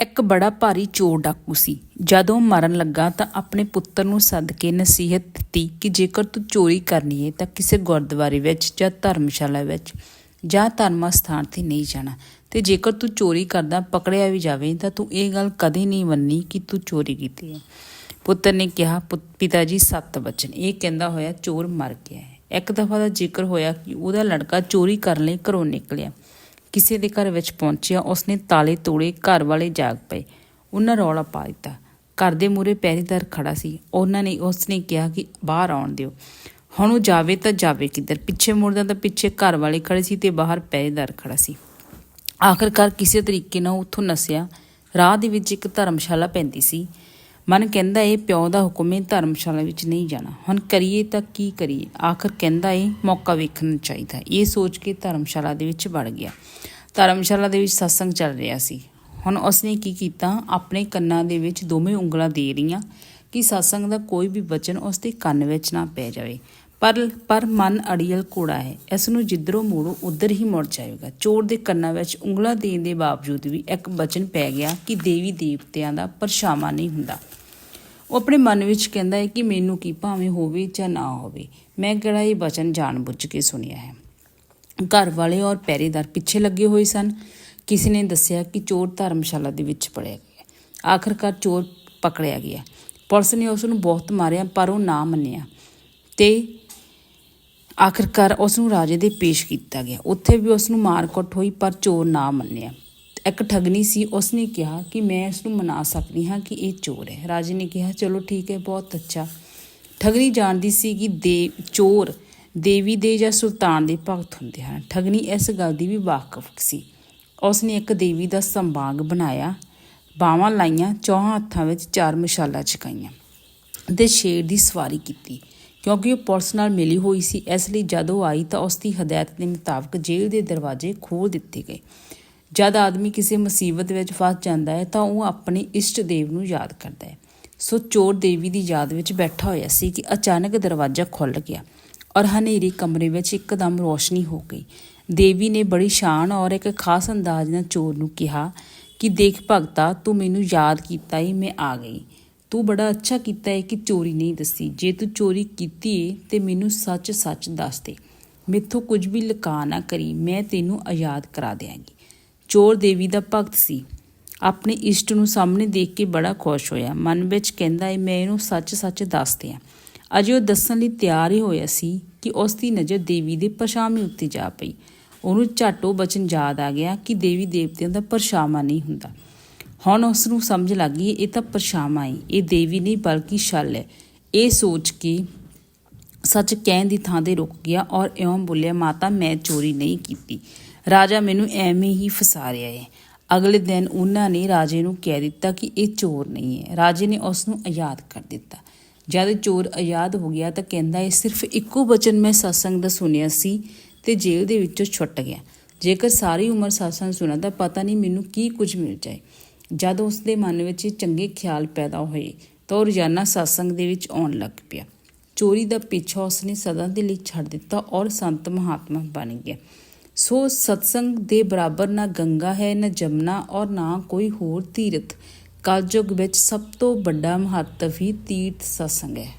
ਇੱਕ ਬੜਾ ਭਾਰੀ ਚੋਰ ਡਾਕੂ ਸੀ। ਜਦੋਂ ਮਰਨ ਲੱਗਾ ਤਾਂ ਆਪਣੇ ਪੁੱਤਰ ਨੂੰ ਸੱਦ ਕੇ ਨਸੀਹਤ ਦਿੱਤੀ ਕਿ ਜੇਕਰ ਤੂੰ ਚੋਰੀ ਕਰਨੀ ਹੈ ਤਾਂ ਕਿਸੇ ਗੁਰਦੁਆਰੇ ਵਿੱਚ ਜਾਂ ਧਰਮਸ਼ਾਲਾ ਵਿੱਚ ਜਾਂ ਧਰਮ ਸਥਾਨ ਤੇ ਨਹੀਂ ਜਾਣਾ। ਤੇ ਜੇਕਰ ਤੂੰ ਚੋਰੀ ਕਰਦਾ, ਪਕੜਿਆ ਵੀ ਜਾਵੇ ਤਾਂ ਤੂੰ ਇਹ ਗੱਲ ਕਦੇ ਨਹੀਂ ਮੰਨਣੀ ਕਿ ਤੂੰ ਚੋਰੀ ਕੀਤੀ ਹੈ ਪੁੱਤਰ ਨੇ ਕਿਹਾ, "ਪੁੱਤ- ਪਿਤਾ ਜੀ ਸੱਤ ਬਚਨ। ਇਹ ਕਹਿੰਦਾ ਹੋਇਆ ਚੋਰ ਮਰ ਗਿਆ ਹੈ ਇੱਕ ਦਫਾ ਦਾ ਜ਼ਿਕਰ ਹੋਇਆ ਕਿ ਉਹਦਾ ਲੜਕਾ ਚੋਰੀ ਕਰਨ ਲਈ ਘਰੋਂ ਨਿਕਲਿਆ। ਕਿਸੇ ਦੇ ਘਰ ਵਿੱਚ ਪਹੁੰਚਿਆ, ਉਸਨੇ ਤਾਲੇ ਤੋੜੇ, ਘਰ ਵਾਲੇ ਜਾਗ ਪਏ। ਉਹਨਾਂ ਰੌਲਾ ਪਾ ਦਿੱਤਾ। ਘਰ ਦੇ ਮੂਹਰੇ ਪਹਿਰੇਦਾਰ ਖੜਾ ਸੀ। ਉਹਨਾਂ ਨੇ ਉਸਨੇ ਕਿਹਾ ਕਿ ਬਾਹਰ ਆਉਣ ਦਿਓ। ਹੁਣ ਉਹ ਜਾਵੇ ਤਾਂ ਜਾਵੇ ਕਿੱਧਰ। ਪਿੱਛੇ ਮੁੜਦਾ ਤਾਂ ਪਿੱਛੇ ਘਰ ਵਾਲੇ ਖੜੇ ਸੀ ਤੇ ਬਾਹਰ ਪਹਿਰੇਦਾਰ ਖੜਾ ਸੀ। ਆਖਰਕਾਰ ਕਿਸੇ ਤਰੀਕੇ ਨਾਲ ਉੱਥੋਂ ਨਸਿਆ। ਰਾਹ ਦੇ ਵਿੱਚ ਇੱਕ ਧਰਮਸ਼ਾਲਾ ਪੈਂਦੀ ਸੀ। ਮਨ ਕਹਿੰਦਾ ਏ ਪਿਓ ਦਾ ਹੁਕਮ ਹੈ, ਧਰਮਸ਼ਾਲਾ ਵਿੱਚ ਨਹੀਂ ਜਾਣਾ। ਹੁਣ ਕਰੀਏ ਤਾਂ ਕੀ ਕਰੀਏ? ਆਖਰ ਕਹਿੰਦਾ ਏ ਮੌਕਾ ਵੇਖਣਾ ਚਾਹੀਦਾ। ਇਹ ਸੋਚ ਕੇ ਧਰਮਸ਼ਾਲਾ ਦੇ ਵਿੱਚ ਵੜ ਗਿਆ। ਧਰਮਸ਼ਾਲਾ ਦੇ ਵਿੱਚ ਸਤਸੰਗ ਚੱਲ ਰਿਹਾ ਸੀ। ਹੁਣ ਉਸਨੇ ਕੀ ਕੀਤਾ? ਆਪਣੇ ਕੰਨਾਂ ਦੇ ਵਿੱਚ ਦੋਵੇਂ ਉਂਗਲਾਂ ਦੇ ਰਹੀਆਂ ਕਿ ਸਤਸੰਗ ਦਾ ਕੋਈ ਵੀ ਵਚਨ ਉਸ ਦੇ ਕੰਨ ਵਿੱਚ ਨਾ ਪੈ ਜਾਵੇ। ਪਰ ਪਰ ਮਨ ਅੜੀਅਲ ਕੋੜਾ ਹੈ। ਇਸ ਨੂੰ ਜਿੱਧਰੋਂ ਮੋੜੋ, ਉਧਰ ਹੀ ਮੁੜ ਜਾਏਗਾ। ਚੋਰ ਦੇ ਕੰਨਾਂ ਵਿੱਚ ਉਂਗਲਾਂ ਦੇਣ ਦੇ ਬਾਵਜੂਦ ਵੀ ਇੱਕ ਵਚਨ ਪੈ ਗਿਆ ਕਿ ਦੇਵੀ ਦੇਵਤਿਆਂ ਦਾ ਪਰਛਾਵਾਂ ਨਹੀਂ ਹੁੰਦਾ। ਉਹ ਆਪਣੇ ਮਨ ਵਿੱਚ ਕਹਿੰਦਾ ਹੈ ਕਿ ਮੈਨੂੰ ਕੀ ਭਾਵੇਂ ਹੋਵੇ ਜਾਂ ਨਾ ਹੋਵੇ, ਮੈਂ ਕਿਹੜਾ ਇਹ ਵਚਨ ਜਾਣਬੁੱਝ ਕੇ ਸੁਣਿਆ ਹੈ। ਘਰ ਵਾਲੇ ਔਰ ਪਹਿਰੇਦਾਰ ਪਿੱਛੇ ਲੱਗੇ ਹੋਏ ਸਨ। ਕਿਸੇ ਨੇ ਦੱਸਿਆ ਕਿ ਚੋਰ ਧਰਮਸ਼ਾਲਾ ਦੇ ਵਿੱਚ ਪੜਿਆ ਗਿਆ। ਆਖਰਕਾਰ ਚੋਰ ਪਕੜਿਆ ਗਿਆ। ਪੁਲਿਸ ਨੇ ਉਸ ਨੂੰ ਬਹੁਤ ਮਾਰਿਆ, ਪਰ ਉਹ ਨਾ ਮੰਨਿਆ ਤੇ ਆਖਰਕਾਰ ਉਸ ਨੂੰ ਰਾਜੇ ਦੇ ਪੇਸ਼ ਕੀਤਾ ਗਿਆ। ਉੱਥੇ ਵੀ ਉਸ ਨੂੰ ਮਾਰਕੁੱਟ ਹੋਈ, ਪਰ ਚੋਰ ਨਾ ਮੰਨਿਆ। ਇੱਕ ਠਗਨੀ ਸੀ। ਉਸ ਨੇ ਕਿਹਾ ਕਿ ਮੈਂ ਇਸ ਨੂੰ ਮਨਾ ਸਕਦੀ ਹਾਂ ਕਿ ਇਹ ਚੋਰ ਹੈ। ਰਾਜੇ ਨੇ ਕਿਹਾ, ਚਲੋ ਠੀਕ ਹੈ, ਬਹੁਤ ਅੱਛਾ। ਠਗਨੀ ਜਾਣਦੀ ਸੀ ਕਿ ਦੇ ਚੋਰ ਦੇਵੀ ਦੇ ਜਾਂ ਸੁਲਤਾਨ ਦੇ ਭਗਤ ਹੁੰਦੇ ਹਨ। ਠਗਨੀ ਇਸ ਗੱਲ ਦੀ ਵੀ ਵਾਕਫ ਸੀ। ਉਸ ਨੇ ਇੱਕ ਦੇਵੀ ਦਾ ਸੰਭਾਗ ਬਣਾਇਆ। ਬਾਹਾਂ ਲਾਈਆਂ, ਚੌਹਾਂ ਹੱਥਾਂ ਵਿੱਚ ਚਾਰ ਮਸ਼ਾਲਾ ਚਕਾਈਆਂ ਤੇ ਸ਼ੇਰ ਦੀ ਸਵਾਰੀ ਕੀਤੀ। ਕਿਉਂਕਿ ਉਹ ਪੁਲਿਸ ਨਾਲ ਮਿਲੀ ਹੋਈ ਸੀ, ਇਸ ਲਈ ਜਦ ਉਹ ਆਈ ਤਾਂ ਉਸ ਦੀ ਹਦਾਇਤ ਦੇ ਮੁਤਾਬਕ ਜੇਲ੍ਹ ਦੇ ਦਰਵਾਜ਼ੇ ਖੋਲ੍ਹ ਦਿੱਤੇ ਗਏ। ਜਦ ਆਦਮੀ ਕਿਸੇ ਮੁਸੀਬਤ ਵਿੱਚ ਫਸ ਜਾਂਦਾ ਹੈ ਤਾਂ ਉਹ ਆਪਣੇ ਇਸ਼ਟ ਦੇਵ ਨੂੰ ਯਾਦ ਕਰਦਾ ਹੈ। ਸੋ ਚੋਰ ਦੇਵੀ ਦੀ ਯਾਦ ਵਿੱਚ ਬੈਠਾ ਹੋਇਆ ਸੀ ਕਿ ਅਚਾਨਕ ਦਰਵਾਜ਼ਾ ਖੁੱਲ੍ਹ ਗਿਆ। ਔਰ ਹਨੇਰੇ ਕਮਰੇ ਵਿੱਚ ਇੱਕਦਮ ਰੋਸ਼ਨੀ ਹੋ ਗਈ। ਦੇਵੀ ਨੇ ਬੜੀ ਸ਼ਾਨ ਔਰ ਇੱਕ ਖਾਸ ਅੰਦਾਜ਼ ਨਾਲ ਚੋਰ ਨੂੰ ਕਿਹਾ ਕਿ ਦੇਖ ਭਗਤਾ, ਤੂੰ ਮੈਨੂੰ ਯਾਦ ਕੀਤਾ ਏ, ਮੈਂ ਆ ਗਈ। ਤੂੰ ਬੜਾ ਅੱਛਾ ਕੀਤਾ ਹੈ ਕਿ ਚੋਰੀ ਨਹੀਂ ਦੱਸੀ। ਜੇ ਤੂੰ ਚੋਰੀ ਕੀਤੀ ਏ, ਤੇ ਮੈਨੂੰ ਸੱਚ ਸੱਚ ਦੱਸ ਦੇ। ਮੈਥੋਂ ਕੁਝ ਵੀ ਲੁਕਾ ਨਾ ਕਰੀ, ਮੈਂ ਤੈਨੂੰ ਆਜ਼ਾਦ ਕਰਾ ਦਿਆਂਗੀ। ਚੋਰ ਦੇਵੀ ਦਾ ਭਗਤ ਸੀ। ਆਪਣੇ ਇਸ਼ਟ ਨੂੰ ਸਾਹਮਣੇ ਦੇਖ ਕੇ ਬੜਾ ਖੁਸ਼ ਹੋਇਆ। ਮਨ ਵਿੱਚ ਕਹਿੰਦਾ ਏ, ਮੈਂ ਇਹਨੂੰ ਸੱਚ ਸੱਚ ਦੱਸ ਦਿਆਂ। ਅਜੇ ਉਹ ਦੱਸਣ ਲਈ ਤਿਆਰ ਹੀ ਹੋਇਆ ਸੀ ਕਿ ਉਸ ਦੀ ਨਜ਼ਰ ਦੇਵੀ ਦੇ ਪਰਛਾਵੇਂ ਉੱਤੇ ਜਾ ਪਈ। ਉਹਨੂੰ ਝਾਟੋ ਬਚਨ ਯਾਦ ਆ ਗਿਆ ਕਿ ਦੇਵੀ ਦੇਵਤਿਆਂ ਦਾ ਪਰਛਾਵਾਂ ਨਹੀਂ ਹੁੰਦਾ। ਹੁਣ ਉਸ ਨੂੰ ਸਮਝ ਲੱਗ ਗਈ, ਇਹ ਤਾਂ ਪਰਛਾਵਾਂ ਹੀ ਇਹ ਦੇਵੀ ਨਹੀਂ ਬਲਕਿ ਛਲ ਹੈ ਇਹ ਸੋਚ ਕੇ ਸੱਚ ਕਹਿਣ ਦੀ ਥਾਂ ਤੇ ਰੁਕ ਗਿਆ ਔਰ ਇਉਂ ਬੋਲਿਆ, ਮਾਤਾ, ਮੈਂ ਚੋਰੀ ਨਹੀਂ ਕੀਤੀ। ਰਾਜਾ ਮੈਨੂੰ ਐਵੇਂ ਹੀ ਫਸਾ ਰਿਹਾ ਹੈ ਅਗਲੇ ਦਿਨ ਉਹਨਾਂ ਨੇ ਰਾਜੇ ਨੂੰ ਕਹਿ ਦਿੱਤਾ ਕਿ ਇਹ ਚੋਰ ਨਹੀਂ ਹੈ ਰਾਜੇ ਨੇ ਉਸ ਨੂੰ ਆਜ਼ਾਦ ਕਰ ਦਿੱਤਾ। ਜਦ ਚੋਰ ਆਜ਼ਾਦ ਹੋ ਗਿਆ ਤਾਂ ਕਹਿੰਦਾ ਇਹ ਸਿਰਫ ਇੱਕੋ ਬਚਨ ਮੈਂ ਸਤਸੰਗ ਦਾ ਸੁਣਿਆ ਸੀ ਤੇ ਜੇਲ੍ਹ ਦੇ ਵਿੱਚੋਂ ਛੁੱਟ ਗਿਆ। ਜੇਕਰ ਸਾਰੀ ਉਮਰ ਸਤਸੰਗ ਸੁਣਾ ਤਾਂ ਪਤਾ ਨਹੀਂ ਮੈਨੂੰ ਕੀ ਕੁਝ ਮਿਲ ਜਾਏ। ਜਦ ਉਸ ਦੇ ਮਨ ਵਿੱਚ ਚੰਗੇ ਖਿਆਲ ਪੈਦਾ ਹੋਏ ਤਾਂ ਉਹ ਰੋਜ਼ਾਨਾ ਸਤਸੰਗ ਦੇ ਵਿੱਚ ਆਉਣ ਲੱਗ ਪਿਆ। ਚੋਰੀ ਦਾ ਪਿੱਛਾ ਉਸਨੇ ਸਦਾ ਦੇ ਲਈ ਛੱਡ ਦਿੱਤਾ ਔਰ ਸੰਤ ਮਹਾਤਮਾ ਬਣ ਗਿਆ। ਸੋ ਸਤਸੰਗ ਦੇ ਬਰਾਬਰ ਨਾ ਗੰਗਾ ਹੈ, ਨਾ ਜਮਨਾ ਔਰ ਨਾ ਕੋਈ ਹੋਰ ਤੀਰਥ। ਕਲਯੁਗ ਵਿੱਚ ਸਭ ਤੋਂ ਵੱਡਾ ਮਹੱਤਵ ਹੀ ਤੀਰਥ ਸਤਸੰਗ ਹੈ।